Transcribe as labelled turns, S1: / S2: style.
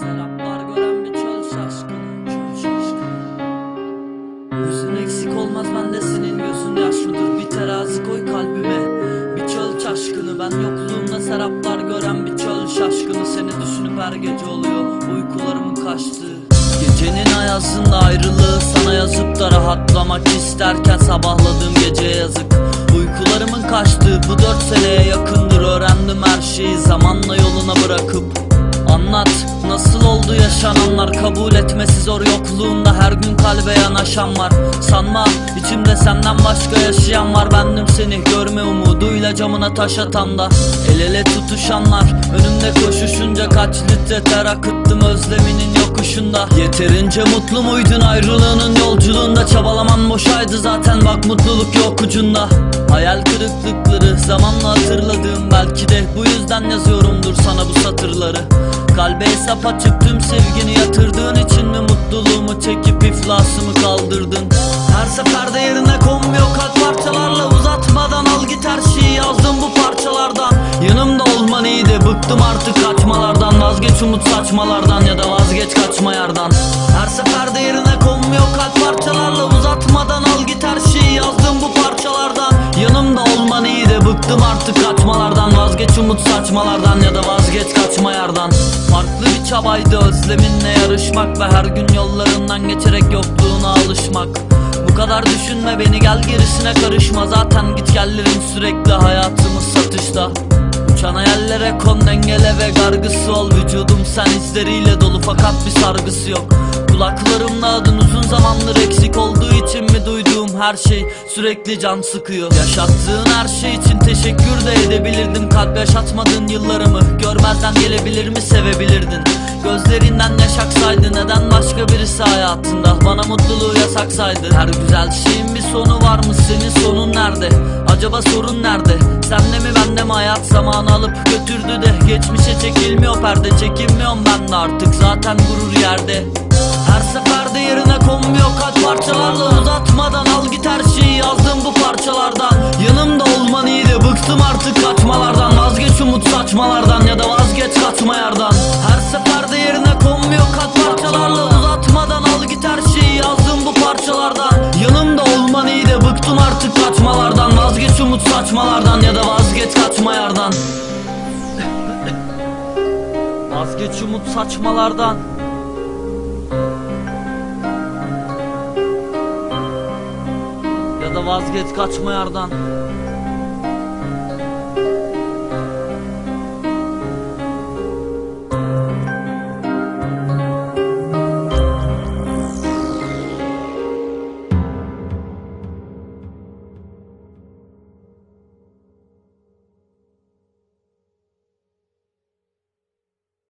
S1: Seraplar gören bir çöl şaşkını Çöl şaşkını. Yüzün eksik olmaz bende senin gözün yaş yaşlıdır. Bir terazi koy kalbime Bir çöl şaşkını Ben yokluğumda seraplar gören bir çöl şaşkını. Seni düşünüp her gece oluyor Uykularımın kaçtı Gecenin ayazında ayrılığı sana yazıp da rahatlamak isterken sabahladığım gece yazık. Uykularımın kaçtığı bu dört seneye yakındır. Öğrendim her şeyi zamanla yoluna bırakıp. Anlat nasıl oldu yaşananlar? Kabul etmesi zor yokluğunda her gün kalbe yanaşan var. Sanma içimde senden başka yaşayan var. Bendim seni görme umuduyla camına taş atan da. El ele tutuşanlar önümde koşuşunca Kaç litre ter akıttım özleminin yokuşunda. Yeterince mutlu muydun ayrılığının yolculuğunda? Çabalaman boşaydı zaten bak mutluluk yok ucunda. Hayal kırıklıkları zamanla hatırladığım Belki de bu yüzden satırları Kalbe hesap açıp tüm sevgini yatırdığın için mi Mutluluğumu çekip iflasımı kaldırdın? Her seferde yerine konmuyor kalp parçalarla Uzatmadan al git her şeyi yazdım bu parçalardan. Yanımda olman iyiydi bıktım artık kaçmalardan. Vazgeç umut saçmalardan ya da vazgeç kaçma yardan Her seferde yerine konmuyor kalp parçalarla Uzatmadan al git umut saçmalardan ya da vazgeç kaçma yardan Farklı bir çabaydı özleminle yarışmak Ve her gün yollarından geçerek yokluğuna alışmak. Bu kadar düşünme beni gel gerisine karışma. Zaten git gellerin sürekli hayatımız satışta. Uçan hayallere kon dengele ve gargısı ol. Vücudum sen izleriyle dolu fakat bir sargısı yok Kulaklarımla adın uzun zamandır eksik olduğu için mi duyduğum her şey sürekli can sıkıyor? Yaşattığın her şey için teşekkür de edebilirdim. Kalp yaşatmadığın yıllarımı görmezden gelebilir mi sevebilirdin? Gözlerinden yaş aksaydı neden başka birisi hayatında Bana mutluluğu yasaksaydı? Her güzel şeyin bir sonu var mı? Senin sonun nerede? Acaba sorun nerede? Sende mi bende mi hayat zamanı alıp götürdü de? Geçmişe çekilmiyor perde çekinmiyorum ben de artık. Zaten gurur yerde her seferde yerine konmuyor kalp parçalarla Uzatmadan al git her şeyi yazdım bu parçalardan. Yanımda olman iyiydi bıktım artık kaçmalardan. Vazgeç umut saçmalardan ya da vazgeç kaçma yardan Her seferde yerine konmuyor kalp parçalarla Uzatmadan al git her şeyi yazdım bu parçalardan. Yanımda olman iyiydi bıktım artık kaçmalardan. Vazgeç umut saçmalardan ya da vazgeç kaçma yardan Vazgeç umut saçmalardan vazgeç kaçma yardan